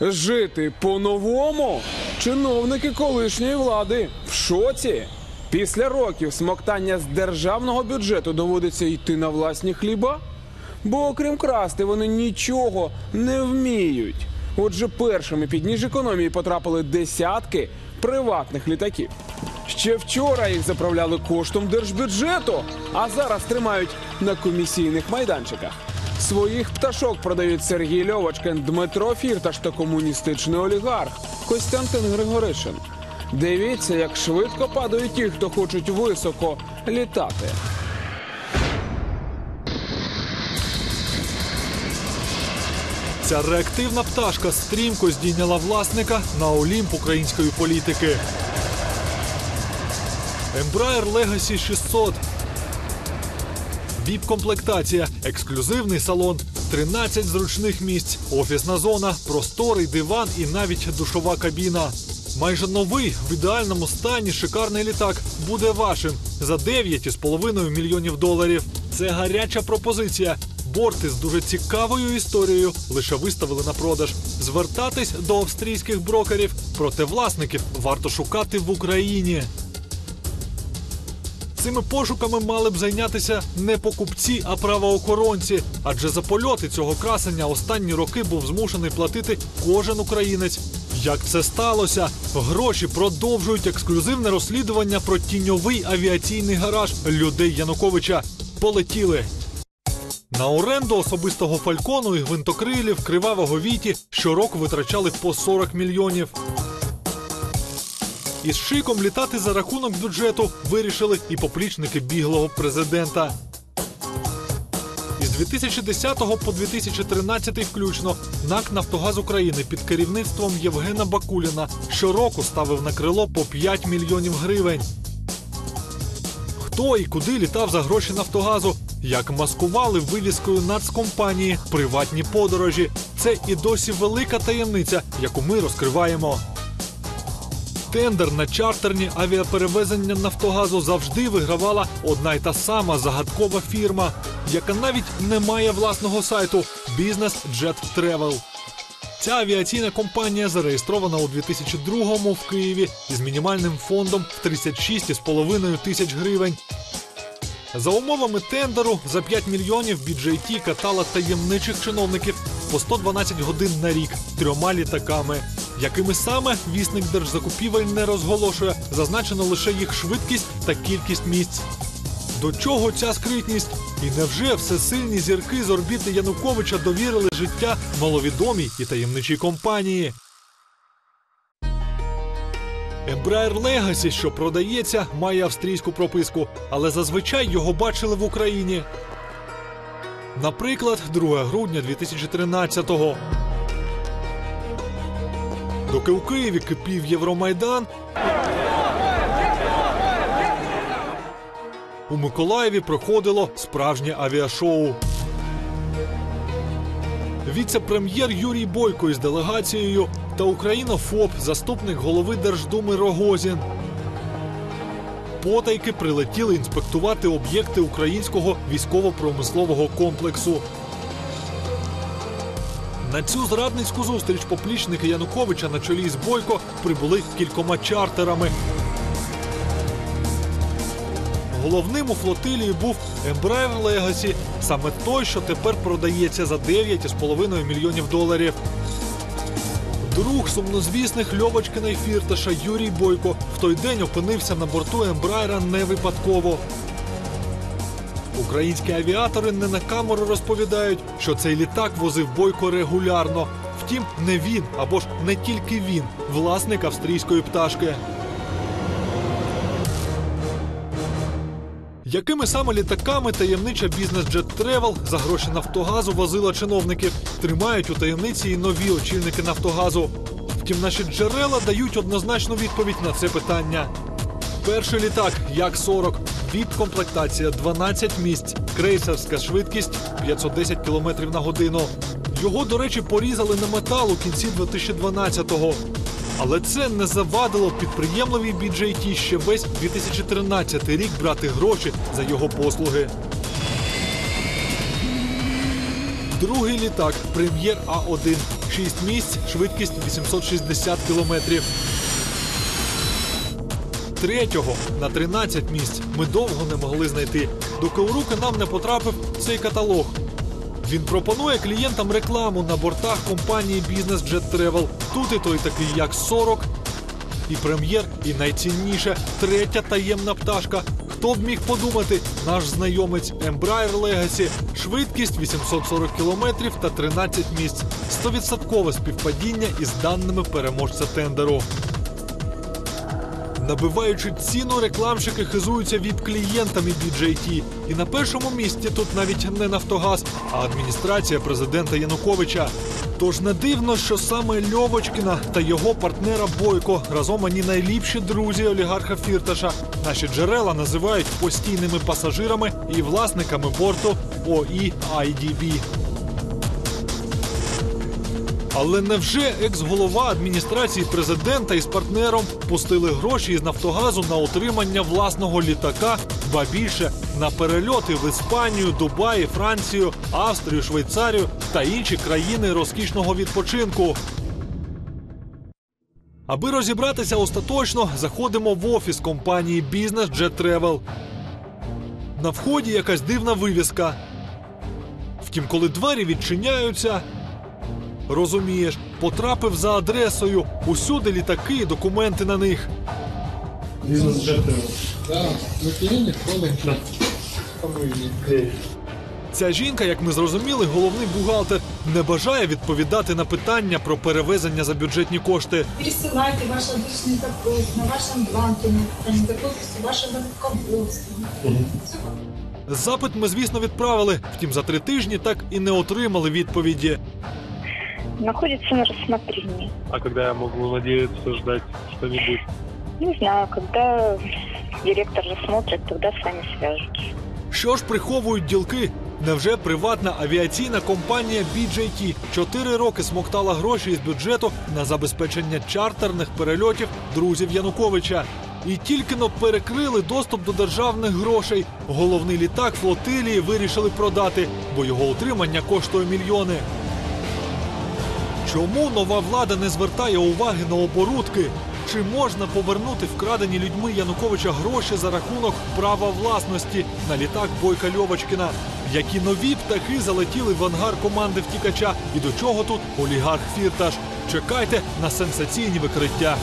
Жити по-новому? Чиновники колишньої влади в шоці. Після років смоктання з державного бюджету доводиться йти на власні хліба? Бо окрім красти, вони нічого не вміють. Отже, першими під ніж економії потрапили десятки приватних літаків. Ще вчора їх заправляли коштом держбюджету, а зараз тримають на комісійних майданчиках. Своїх пташок продають Сергій Льовочкин, Дмитро Фірташ та комуністичний олігарх Костянтин Григоришин. Дивіться, як швидко падають ті, хто хочуть високо літати. Ця реактивна пташка стрімко здійняла власника на олімп української політики. Embraer Legacy 600. Віп-комплектація, ексклюзивний салон, 13 зручних місць, офісна зона, просторий диван і навіть душова кабіна. Майже новий в ідеальному стані шикарний літак буде вашим за 9,5 мільйонів доларів. Це гаряча пропозиція. Борти з дуже цікавою історією лише виставили на продаж. Звертатись до австрійських брокерів, проте власників варто шукати в Україні. Цими пошуками мали б зайнятися не покупці, а правоохоронці. Адже за польоти цього красення останні роки був змушений платити кожен українець. Як це сталося? Гроші продовжують ексклюзивне розслідування про тіньовий авіаційний гараж людей Януковича. Полетіли. На оренду особистого фалькону і гвинтокрилів кривавого віті щороку витрачали по 40 мільйонів. Із шиком літати за рахунок бюджету вирішили і поплічники біглого президента. Із 2010 по 2013 включно НАК Нафтогаз України під керівництвом Євгена Бакуліна щороку ставив на крило по 5 мільйонів гривень. Хто і куди літав за гроші Нафтогазу? Як маскували вивіскою нацкомпанії приватні подорожі? Це і досі велика таємниця, яку ми розкриваємо. Тендер на чартерні авіаперевезення Нафтогазу завжди вигравала одна й та сама загадкова фірма, яка навіть не має власного сайту Business Jet Travel. Ця авіаційна компанія зареєстрована у 2002-му в Києві із мінімальним фондом в 36,5 тисяч гривень. За умовами тендеру за 5 мільйонів BJT катала таємничих чиновників по 112 годин на рік трьома літаками. Якими саме вісник держзакупівель не розголошує, зазначено лише їх швидкість та кількість місць. До чого ця скритність? І невже всесильні зірки з орбіти Януковича довірили життя маловідомій і таємничій компанії? Embraer Legacy, що продається, має австрійську прописку, але зазвичай його бачили в Україні. Наприклад, 2 грудня 2013-го. Доки у Києві кипів Євромайдан, у Миколаєві проходило справжнє авіашоу. Віце-прем'єр Юрій Бойко із делегацією та Українофоб, заступник голови Держдуми Рогозін. Потайки прилетіли інспектувати об'єкти українського військово-промислового комплексу. На цю зрадницьку зустріч поплічники Януковича на чолі з Бойко прибули кількома чартерами. Головним у флотилії був Embraer Legacy, саме той, що тепер продається за 9,5 мільйонів доларів. Друг сумнозвісних Льовочкина і Фірташа Юрій Бойко в той день опинився на борту Ембраєра не випадково. Українські авіатори не на камеру розповідають, що цей літак возив Бойко регулярно. Втім, не він або ж не тільки він, власник австрійської пташки. Якими саме літаками таємнича бізнес Jet Travel за гроші Нафтогазу возила чиновників, тримають у таємниці і нові очільники Нафтогазу. Втім, наші джерела дають однозначну відповідь на це питання. Перший літак Як-40, віп-комплектація 12 місць, крейсерська швидкість 510 км на годину. Його, до речі, порізали на метал у кінці 2012-го. Але це не завадило підприємливій BJT ще весь 2013 рік брати гроші за його послуги. Другий літак прем'єр А1. 6 місць, швидкість 860 кілометрів. Третього на 13 місць ми довго не могли знайти, доки у руки нам не потрапив цей каталог. Він пропонує клієнтам рекламу на бортах компанії Business Jet Travel. Тут і той такий, як 40, і прем'єр, і найцінніше третя таємна пташка. Хто б міг подумати, наш знайомець Embraer Legacy, швидкість 840 км та 13 місць. Стовідсоткове співпадіння із даними переможця тендеру. Набиваючи ціну, рекламщики хизуються від клієнтами BJT. І на першому місці тут навіть не Нафтогаз, а адміністрація президента Януковича. Тож не дивно, що саме Льовочкіна та його партнера Бойко разом вони найліпші друзі олігарха Фірташа. Наші джерела називають постійними пасажирами і власниками борту ОІ IDB. Але невже екс-голова адміністрації президента із партнером пустили гроші із Нафтогазу на утримання власного літака, ба більше на перельоти в Іспанію, Дубай, Францію, Австрію, Швейцарію та інші країни розкішного відпочинку? Аби розібратися остаточно, заходимо в офіс компанії Business Jet Travel. На вході якась дивна вивіска. Втім, коли двері відчиняються, Розумієш, потрапив за адресою. Усюди літаки і документи на них. Да. Ця жінка, як ми зрозуміли, головний бухгалтер, не бажає відповідати на питання про перевезення за бюджетні кошти. Пересылайте ваш адресный запрос на вашем бланке, подписи вашего руководства. Запит ми, звісно, відправили. Втім, за три тижні так і не отримали відповіді. Находится на рассмотрении. А когда я могу надеяться ждать что-нибудь? Не знаю, когда директор рассмотрит, тогда с вами свяжутся. Що ж приховують ділки? Невже приватна авіаційна компанія BJT чотири роки смоктала гроші із бюджету на забезпечення чартерних перельотів друзів Януковича? І тільки но перекрили доступ до державних грошей. Головний літак флотилії вирішили продати, бо його утримання коштує мільйони. Чому нова влада не звертає уваги на оборудки? Чи можна повернути вкрадені людьми Януковича гроші за рахунок права власності на літак Бойка Льовочкіна? Які нові птахи залетіли в ангар команди втікача? І до чого тут олігарх Фірташ? Чекайте на сенсаційні викриття.